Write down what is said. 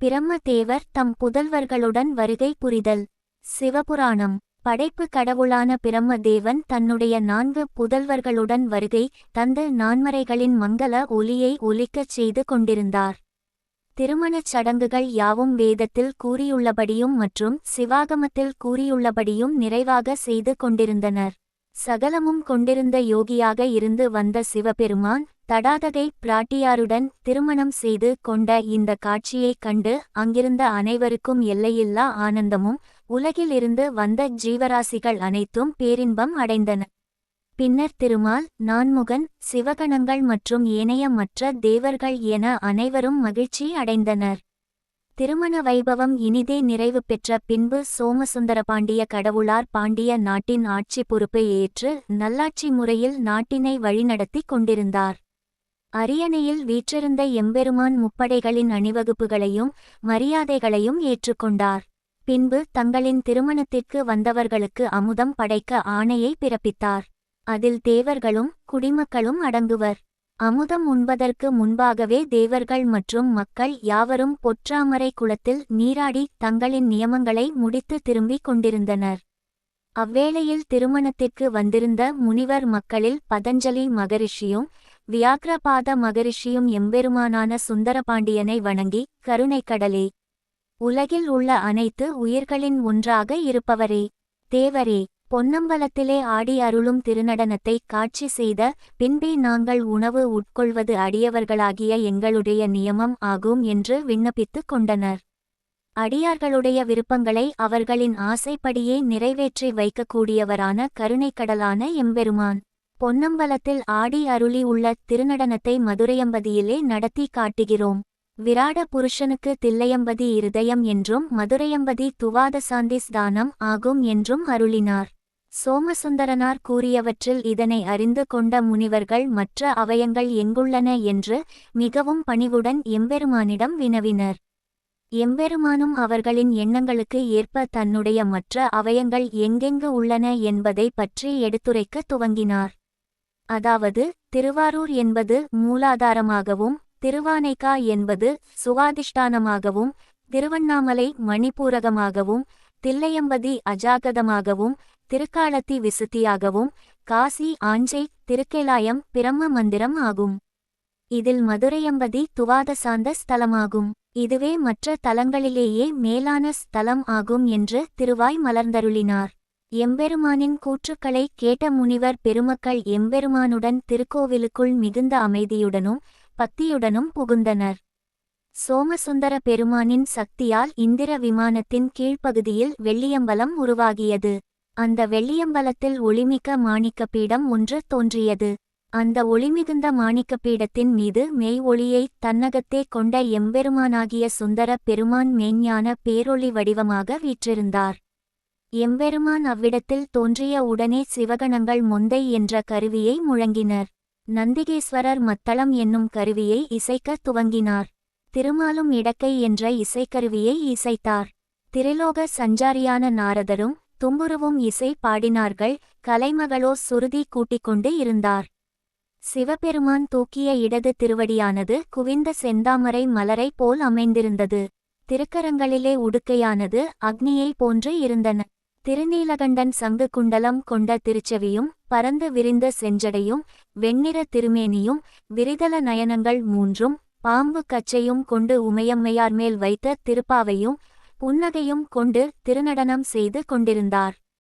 பிரம்மதேவர் தம் புதல்வர்களுடன் வருகை புரிதல். சிவபுராணம். படைப்பு கடவுளான பிரம்மதேவன் தன்னுடைய நான்கு புதல்வர்களுடன் வருகை தந்து நான்மறைகளின் மங்கள ஒலியை ஒலிக்கச் செய்து கொண்டிருந்தார். திருமணச் சடங்குகள் யாவும் வேதத்தில் கூறியுள்ளபடியும் மற்றும் சிவாகமத்தில் கூறியுள்ளபடியும் நிறைவாக செய்து கொண்டிருந்தனர். சகலமும் கொண்டிருந்த யோகியாக இருந்து வந்த சிவபெருமான் தடாதகை பிராட்டியாருடன் திருமணம் செய்து கொண்ட இந்த காட்சியைக் கண்டு அங்கிருந்த அனைவருக்கும் எல்லையில்லா ஆனந்தமும் உலகிலிருந்து வந்த ஜீவராசிகள் அனைத்தும் பேரின்பம் அடைந்தன. பின்னர் திருமால் நான்முகன் சிவகணங்கள் மற்றும் ஏனைய மற்ற தேவர்கள் என அனைவரும் மகிழ்ச்சி அடைந்தனர். திருமண வைபவம் இனிதே நிறைவு பெற்ற பின்பு சோமசுந்தர பாண்டிய கடவுளார் பாண்டிய நாட்டின் ஆட்சி பொறுப்பை ஏற்று நல்லாட்சி முறையில் நாட்டினை வழிநடத்தி கொண்டிருந்தார். அரியணையில் வீற்றிருந்த எம்பெருமான் முப்படைகளின் அணிவகுப்புகளையும் மரியாதைகளையும் ஏற்றுக்கொண்டார். பின்பு தங்களின் திருமணத்திற்கு வந்தவர்களுக்கு அமுதம் படைக்க ஆணையை பிறப்பித்தார். அதில் தேவர்களும் குடிமக்களும் அடங்குவர். அமுதம் உண்பதற்கு முன்பாகவே தேவர்கள் மற்றும் மக்கள் யாவரும் பொற்றாமரை குளத்தில் நீராடி தங்களின் நியமங்களை முடித்து திரும்பிக் கொண்டிருந்தனர். அவ்வேளையில் திருமணத்திற்கு வந்திருந்த முனிவர் மக்களில் பதஞ்சலி மகரிஷியும் வியாக்ரபாத மகரிஷியும் எம்பெருமானான சுந்தரபாண்டியனை வணங்கி கருணைக்கடலே உலகில் உள்ள அனைத்து உயிர்களின் ஒன்றாக இருப்பவரே தேவரே பொன்னம்பலத்திலே ஆடி அருளும் திருநடனத்தை காட்சி செய்த பின்பே நாங்கள் உணவு உட்கொள்வது அடியவர்களாகிய எங்களுடைய நியமம் ஆகும் என்று விண்ணப்பித்துக் கொண்டனர். அடியார்களுடைய விருப்பங்களை அவர்களின் ஆசைப்படியே நிறைவேற்றி வைக்கக்கூடியவரான கருணைக்கடலான எம்பெருமான். பொன்னம்பலத்தில் ஆடி அருளி உள்ள திருநடனத்தை மதுரையம்பதியிலே நடத்தி காட்டுகிறோம். விராட புருஷனுக்கு தில்லையம்பதி இருதயம் என்றும் மதுரையம்பதி துவாத சாந்திஸ்தானம் ஆகும் என்றும் அருளினார். சோமசுந்தரனார் கூறியவற்றில் இதனை அறிந்து கொண்ட முனிவர்கள் மற்ற அவயங்கள் எங்குள்ளன என்று மிகவும் பணிவுடன் எம்பெருமானிடம் வினவினர். எம்பெருமானும் அவர்களின் எண்ணங்களுக்கு ஏற்ப தன்னுடைய மற்ற அவயங்கள் எங்கெங்கு உள்ளன என்பதை பற்றி எடுத்துரைக்க துவங்கினார். அதாவது திருவாரூர் என்பது மூலாதாரமாகவும் திருவானைக்கா என்பது சுவாதிஷ்டானமாகவும் திருவண்ணாமலை மணிப்பூரகமாகவும் தில்லையம்பதி அஜாகதமாகவும் திருக்காலத்தி விசுத்தியாகவும் காசி ஆஞ்சை திருக்கேலாயம் பிரம்ம மந்திரம் ஆகும். இதில் மதுரையம்பதி துவாத சார்ந்த ஸ்தலமாகும். இதுவே மற்ற தலங்களிலேயே மேலான ஸ்தலம் ஆகும் என்று திருவாய் மலர்ந்தருளினார். எம்பெருமானின் கூற்றுக்களை கேட்ட முனிவர் பெருமக்கள் எம்பெருமானுடன் திருக்கோவிலுக்குள் மிகுந்த அமைதியுடனும் பக்தியுடனும் புகுந்தனர். சோமசுந்தர பெருமானின் சக்தியால் இந்திர விமானத்தின் கீழ்ப்பகுதியில் வெள்ளியம்பலம் உருவாகியது. அந்த வெள்ளியம்பலத்தில் ஒளிமிக்க மாணிக்க பீடம் ஒன்று தோன்றியது. அந்த ஒளிமிகுந்த மாணிக்க பீடத்தின் மீது மெய் ஒளியை தன்னகத்தே கொண்ட எம்பெருமானாகிய சுந்தர பெருமான் மெய்ஞான பேரொளி வடிவமாக வீற்றிருந்தார். எம்பெருமான் அவ்விடத்தில் தோன்றிய உடனே சிவகணங்கள் மொந்தை என்ற கருவியை முழங்கினர். நந்திகேஸ்வரர் மத்தளம் என்னும் கருவியை இசைக்கத் துவங்கினார். திருமாலும் இடக்கை என்ற இசைக்கருவியை இசைத்தார். திரிலோக சஞ்சாரியான நாரதரும் தும்புருவும் இசை பாடினார்கள். கலைமகளோ சுருதி கூட்டிக்கொண்டு இருந்தார். சிவபெருமான் தூக்கிய இடது திருவடியானது குவிந்த செந்தாமரை மலரை போல் அமைந்திருந்தது. திருக்கரங்களிலே உடுக்கையானது அக்னியை போன்று இருந்தன. திருநீலகண்டன் சங்கு குண்டலம் கொண்ட திருச்செவியும் பரந்து விரிந்த செஞ்சடையும் வெண்ணிற திருமேனியும் விரிதல நயனங்கள் மூன்றும் பாம்பு கச்சையும் கொண்டு உமையம்மையார் மேல் வைத்த திருப்பாவையும் புன்னகையும் கொண்டு திருநடனம் செய்து கொண்டிருந்தார்.